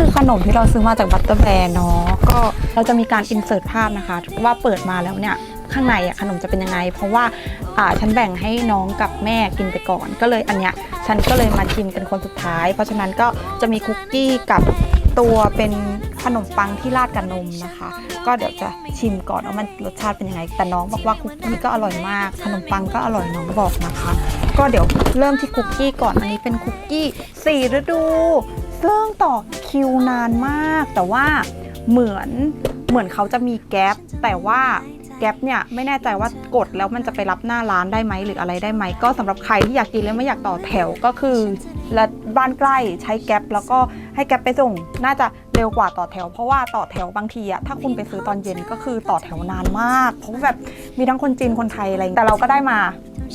คือขนมที่เราซื้อมาจากบัตเตอร์แบร์เนาะก็เราจะมีการอินเสิร์ตภาพนะคะ ว่าเปิดมาแล้วเนี่ยข้างในอะขนมจะเป็นยังไง เพราะว่าอ่าฉันแบ่งให้น้องกับแม่กินไปก่อน ก็เลยอันเนี้ยฉันก็เลยมาชิมเป็นคนสุดท้าย เพราะฉะนั้นก็จะมีคุกกี้กับตัวเป็นขนมปังที่ราดกับนมนะคะ ก็เดี๋ยวจะชิมก่อนว่ามันรสชาติเป็นยังไง แต่น้องบอกว่าคุกกี้ก็อร่อยมาก ขนมปังก็อร่อยน้องบอกนะคะ ก็เดี๋ยวเริ่มที่คุกกี้ก่อนอันนี้เป็นคุกกี้สี่ฤดู ซึ่งต่อคิวนานมาก แต่ว่าเหมือนเหมือนเขาจะมีแก๊ปแต่ว่าแก๊ปเนี่ยไม่แน่ใจว่ากดแล้วมันจะไปรับหน้าร้านได้ไหมหรืออะไรได้ไหมก็สำหรับใครที่อยากกินแล้วไม่อยากต่อแถวก็คือและบ้านใกล้ใช้แก๊ปแล้วก็ให้แก๊ปไปส่ง น่าจะเร็วกว่าต่อแถว เพราะว่าต่อแถวบางทีอะถ้าคุณไปซื้อตอนเย็นก็คือต่อแถวนานมาก เพราะแบบมีทั้งคนจีนคนไทยอะไรอย่างนี้แต่เราก็ได้มา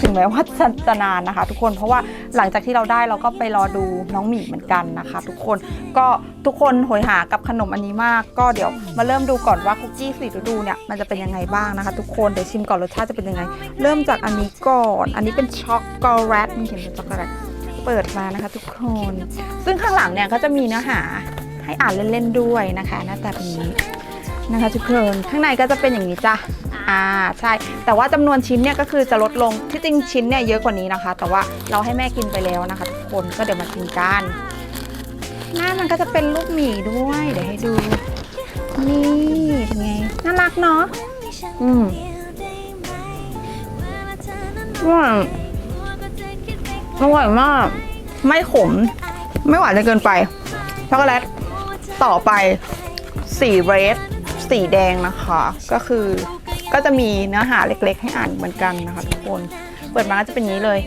ถึงแม้ว่าจะจะนานนะคะ ทุกคนเพราะว่าหลังจากที่เราได้เราก็ไปรอดูน้องหมีเหมือนกันนะคะ ทุกคนก็ทุกคนโหยหากับขนมอันนี้มาก ก็เดี๋ยวมาเริ่มดูก่อนว่าคุกกี้สีฤดูเนี่ยมันจะเป็นยังไงบ้างนะคะ ทุกคนเดี๋ยวชิมก่อนรสชาติจะเป็นยังไง เริ่มจากอันนี้ก่อน อันนี้เป็นช็อกโกแลตมีเขียนเป็นช็อกโกแลตเปิดมานะคะ ทุกคน ซึ่งข้างหลังเนี่ยก็จะมีเนื้อหาให้อ่านเล่นๆด้วยนะคะ หน้าตาเป็นอย่างนี้นะคะ ทุกคนข้างในก็จะเป็นอย่างนี้จ้ะ อ่าใช่ แต่ว่าจำนวนชิ้นเนี่ยก็คือจะลดลงที่จริงชิ้นเนี่ยเยอะกว่านี้นะคะ แต่ว่าเราให้แม่กินไปแล้วนะคะทุกคนก็เดี๋ยวมากินกันหน้ามันก็จะเป็นรูปหมีด้วย เดี๋ยวให้ดู นี่เป็นไงน่ารักเนาะอืมว่าอร่อยมาก ไม่ขม ไม่หวานจนเกินไปช็อกโกแลตต่อไปสีเรดสีแดงนะคะ ก็คือ ก็จะมีเนื้อหาเล็กๆ ให้อ่านเหมือนกันนะคะทุกคน เปิดมาก็จะเป็นนี้เลย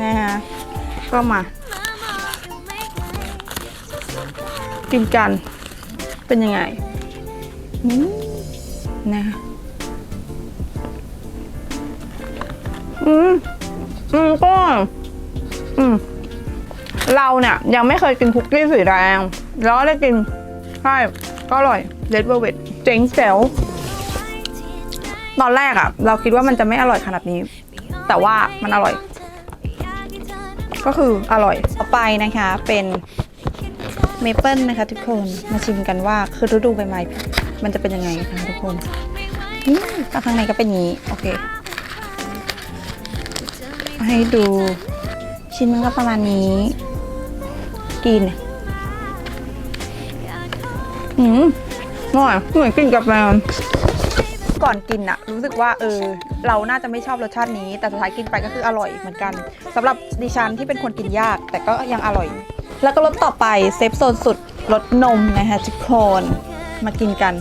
นะฮะก็มากินกันเป็นยังไงนี่นะอืมอืมก็อืมเราเนี่ยยังไม่เคยกินคุกกี้สีแดงแล้วได้กินใช่ก็อร่อยเลดเวลเวตเจ๋งแจ๋ว ตอนแรกอะเราคิดว่ามันจะไม่อร่อยขนาดนี้ แต่ว่ามันอร่อย ก็คืออร่อยต่อไปนะคะเป็นเมเปิลนะคะทุกคนมาชิมกันว่าคือฤดูใบไม้มันจะเป็นยังไงนะคะทุกคนนี่ข้างในก็เป็นอย่างนี้โอเคให้ดูชิ้นมันก็ประมาณนี้ กินอืมอร่อยเหมือนกินกับแมว ก่อนกินอะรู้สึกว่าเออเราน่าจะไม่ชอบรสชาตินี้ แต่สุดท้ายกินไปก็คืออร่อยเหมือนกันสำหรับดิฉันที่เป็นคนกินยาก แต่ก็ยังอร่อย แล้วก็รสต่อไปเซฟโซนสุดรสนมนะคะทุกคนมากินกัน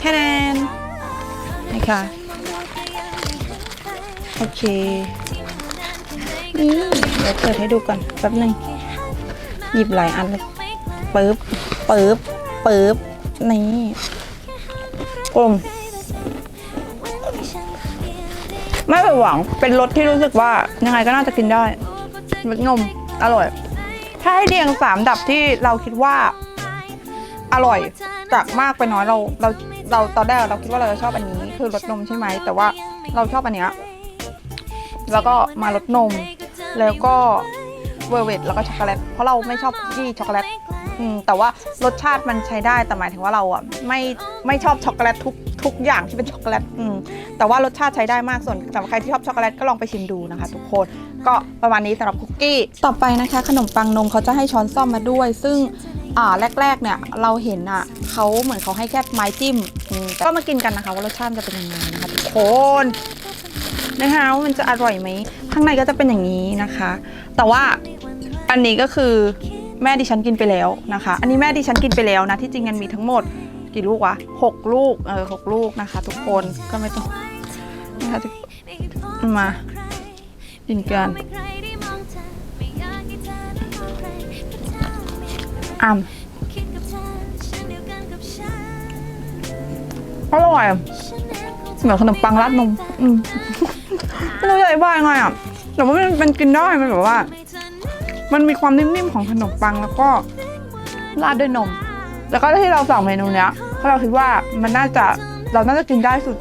แค่นั้นนะคะโอเคนี่เดี๋ยวเปิดให้ดูก่อนแป๊บหนึงหยิบหลายอันเลยปึ๊บปึ๊บปึ๊บนี่อม ไม่ผิดหวังเป็นรสที่รู้สึกว่ายังไงก็น่าจะกินได้รสนมอร่อย ถ้าให้เรียงสามดับที่เราคิดว่า อร่อยจากมากไปน้อยเราเราเราตอนแรกเราคิดว่าเราจะชอบอันนี้ คือรสนมใช่ไหมแต่ว่าเราชอบอันเนี้ยแล้วก็มารสนม แล้วก็ เวอร์เวทแล้วก็ช็อกโกแลตเพราะเราไม่ชอบคุกกี้ช็อกโกแลตอืมแต่ว่ารสชาติมันใช้ได้แต่หมายถึงว่าเราอะไม่ไม่ชอบช็อกโกแลตทุกทุกอย่างที่เป็นช็อกโกแลตอืมแต่ว่ารสชาติใช้ได้มากส่วนสำหรับใครที่ชอบช็อกโกแลตก็ลองไปชิมดูนะคะ ทุกคนก็ประมาณนี้สำหรับคุกกี้ต่อไปนะคะ ขนมปังนมเขาจะให้ช้อนซ่อมมาด้วย ซึ่งอ่าแรกๆเนี่ยเราเห็นอะเขาเหมือนเขาให้แค่ไม้จิ้มอืมก็มากินกันนะคะว่ารสชาติจะเป็นยังไงนะคะทุกคนนะคะว่ามันจะอร่อยไหมข้างในก็จะเป็นอย่างนี้นะคะ แต่ว่า อันนี้ก็คือแม่ดิฉันกินไปแล้วนะคะ อันนี้แม่ดิฉันกินไปแล้วนะที่จริงมันมีทั้งหมดกี่ลูกวะหกลูกเออหกลูกนะคะ ทุกคนก็ไม่ต้องนะคะมากินกันอ่ำอร่อยเหมือนขนมปังราดนมอืมไม่รู้จะอธิบายไงอะแต่ว่ามันมันกินได้มันแบบว่า มันมีความนิ่มๆของขนมปังแล้วก็ราดด้วยนม แล้วก็ที่เราสั่งเมนูเนี้ยเพราะเราคิดว่ามันน่าจะเราน่าจะกินได้สุด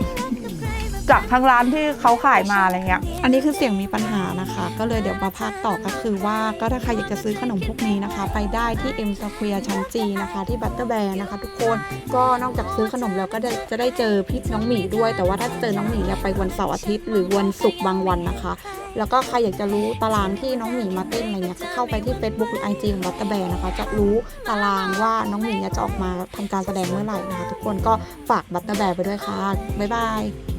จากทางร้านที่เขาขายมาอะไรเงี้ย อันนี้คือเสียงมีปัญหานะคะ ก็เลยเดี๋ยวมาพากต่อก็คือว่าก็ถ้าใครอยากจะซื้อขนมพวกนี้นะคะ ไปได้ที่ M Square ชั้นจีนะคะ ที่บัตเตอร์แบร์นะคะ ทุกคนก็นอกจากซื้อขนมแล้วก็ได้จะได้เจอพี่น้องหมีด้วย แต่ว่าถ้าเจอน้องหมีเนี่ยไปวันเสาร์อาทิตย์หรือวันศุกร์บางวันนะคะ แล้วก็ใครอยากจะรู้ตารางที่น้องหมีมาเต้นอะไรเงี้ยก็เข้าไปที่ Facebook หรือ IG ของบัตเตอร์แบร์นะคะ จะรู้ตารางว่าน้องหมีเนี่ยจะออกมาทำการแสดงเมื่อไหร่นะคะ ทุกคนก็ฝากบัตเตอร์แบร์ไปด้วยค่ะบ๊ายบาย